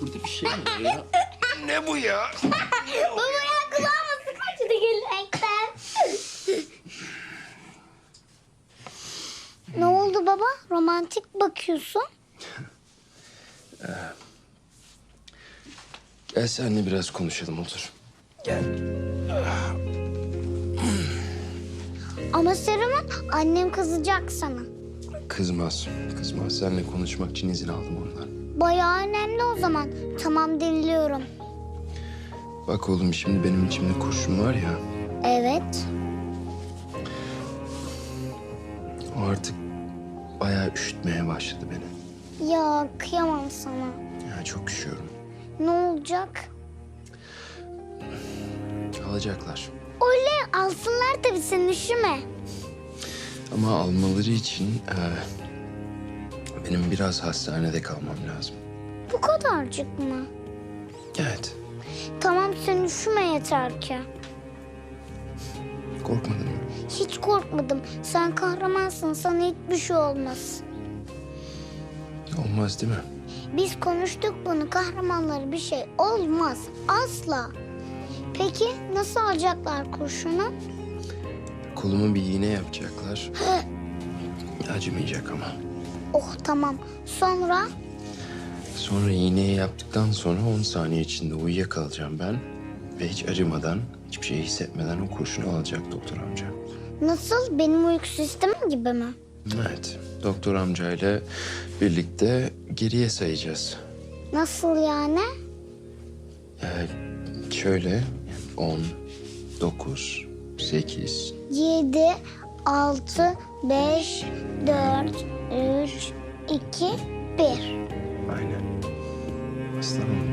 Burada bir şey mi var ya? Ne bu ya? Baba ya kulağıma sıkıştı gülmekten. ne oldu baba? Romantik bakıyorsun. Gel seninle biraz konuşalım otur. Gel. Ama Serum'un annem kızacak sana. Kızmaz, kızmaz. Seninle konuşmak için izin aldım ondan. Bayağı önemli o zaman. Tamam dinliyorum. Bak oğlum şimdi benim içimde kurşun var ya. Evet. O artık bayağı üşütmeye başladı beni. Ya kıyamam sana. Ya çok üşüyorum. Ne olacak? Alacaklar. Öyle alsınlar tabii sen üşüme. Ama almaları için eee, benim biraz hastanede kalmam lazım. Bu kadarcık mı? Evet. Tamam sen üşüme yeter ki. Korkmadın mı? Hiç korkmadım. Sen kahramansın. Sana hiçbir şey olmaz. Olmaz değil mi? Biz konuştuk bunu. Kahramanlara bir şey olmaz. Asla. Peki nasıl alacaklar kurşunu? Koluma bir iğne yapacaklar. Acımayacak ama. Oh tamam. Sonra Sonra iğneyi yaptıktan sonra 10 saniye içinde uyuyakalacağım ben. Ve hiç acımadan, hiçbir şey hissetmeden o kurşunu alacak doktor amca. nasıl? Benim uyku sistemim gibi mi? Evet, doktor amcayla birlikte geriye sayacağız. Nasıl yani? Ee, şöyle 10, 9, 8, 7, 6, 5, 4, 3, 2, 1. aynen. Aslanım.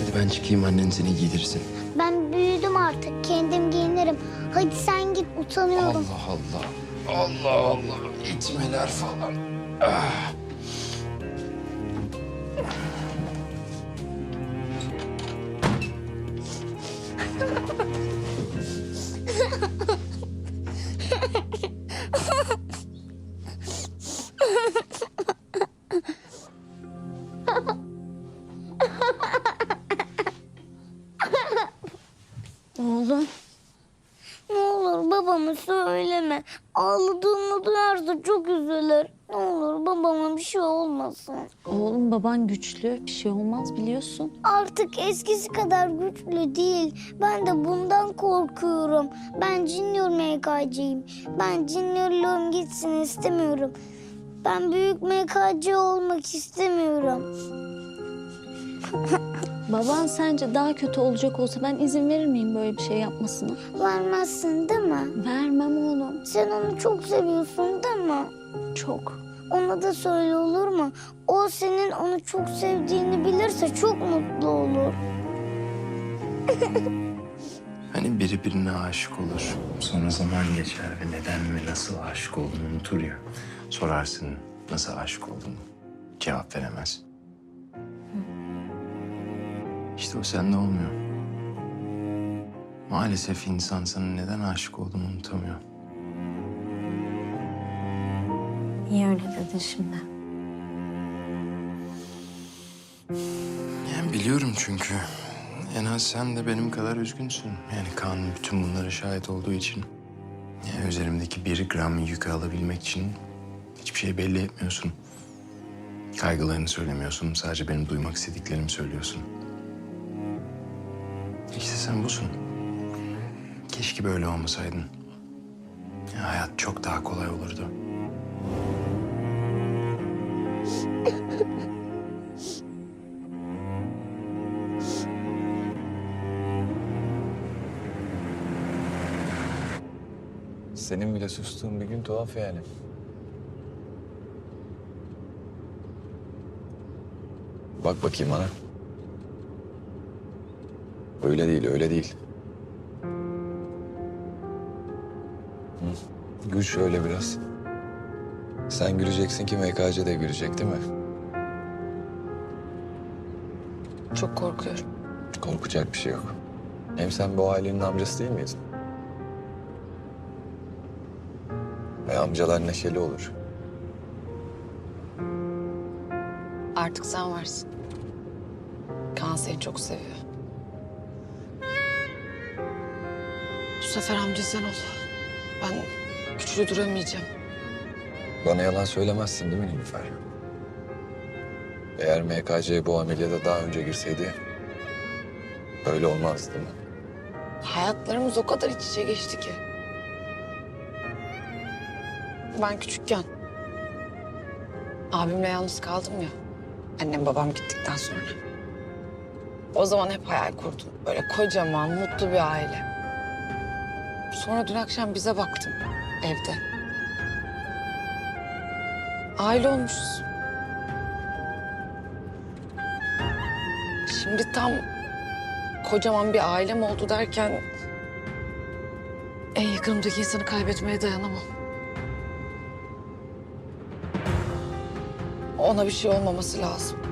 Hadi ben çıkayım annen seni giydirsin. Ben büyüdüm artık. Kendim giyinirim. Hadi sen git utanıyorum. Allah Allah. Allah Allah. İtmeler falan. Ah. Oğlum. Ne olur babamı söyleme. Ağladığımı duyarsa çok üzülür. Ne olur babama bir şey olmasın. Oğlum baban güçlü. Bir şey olmaz biliyorsun. Artık eskisi kadar güçlü değil. Ben de bundan korkuyorum. Ben Junior MKC'yim. Ben Junior'luğum gitsin istemiyorum. Ben büyük MKC olmak istemiyorum. Baban sence daha kötü olacak olsa ben izin verir miyim böyle bir şey yapmasına? Vermezsin değil mi? Vermem oğlum. Sen onu çok seviyorsun değil mi? Çok. Ona da söyle olur mu? O senin onu çok sevdiğini bilirse çok mutlu olur. Hani biri birine aşık olur. Sonra zaman geçer ve neden ve nasıl aşık olduğunu unutur ya. Sorarsın nasıl aşık olduğunu. Cevap veremez. İşte o sende olmuyor. Maalesef insan sana neden aşık olduğunu unutamıyor. Niye öyle dedin şimdi? Yani biliyorum çünkü. En az sen de benim kadar üzgünsün. Yani kan bütün bunlara şahit olduğu için. Yani üzerimdeki bir gram yükü alabilmek için hiçbir şey belli etmiyorsun. Kaygılarını söylemiyorsun. Sadece benim duymak istediklerimi söylüyorsun. Sen busun. Keşke böyle olmasaydın. Ya hayat çok daha kolay olurdu. Senin bile sustuğun bir gün tuhaf yani. Bak bakayım bana. Öyle değil, öyle değil. Hı. Gül şöyle biraz. Sen güleceksin ki MKC de gülecek değil mi? Çok korkuyorum. Korkacak bir şey yok. Hem sen bu ailenin amcası değil miydin? Ve amcalar neşeli olur. Artık sen varsın. Kaan seni çok seviyor. Bu sefer amca sen ol. Ben güçlü duramayacağım. Bana yalan söylemezsin değil mi Nilüfer? Eğer MKC bu ameliyata daha önce girseydi böyle olmazdı değil mi? Hayatlarımız o kadar iç içe geçti ki. Ben küçükken abimle yalnız kaldım ya. Annem babam gittikten sonra. O zaman hep hayal kurdum. Böyle kocaman, mutlu bir aile. Sonra dün akşam bize baktım evde. Aile olmuşuz. Şimdi tam kocaman bir ailem oldu derken... ...en yakınımdaki insanı kaybetmeye dayanamam. Ona bir şey olmaması lazım.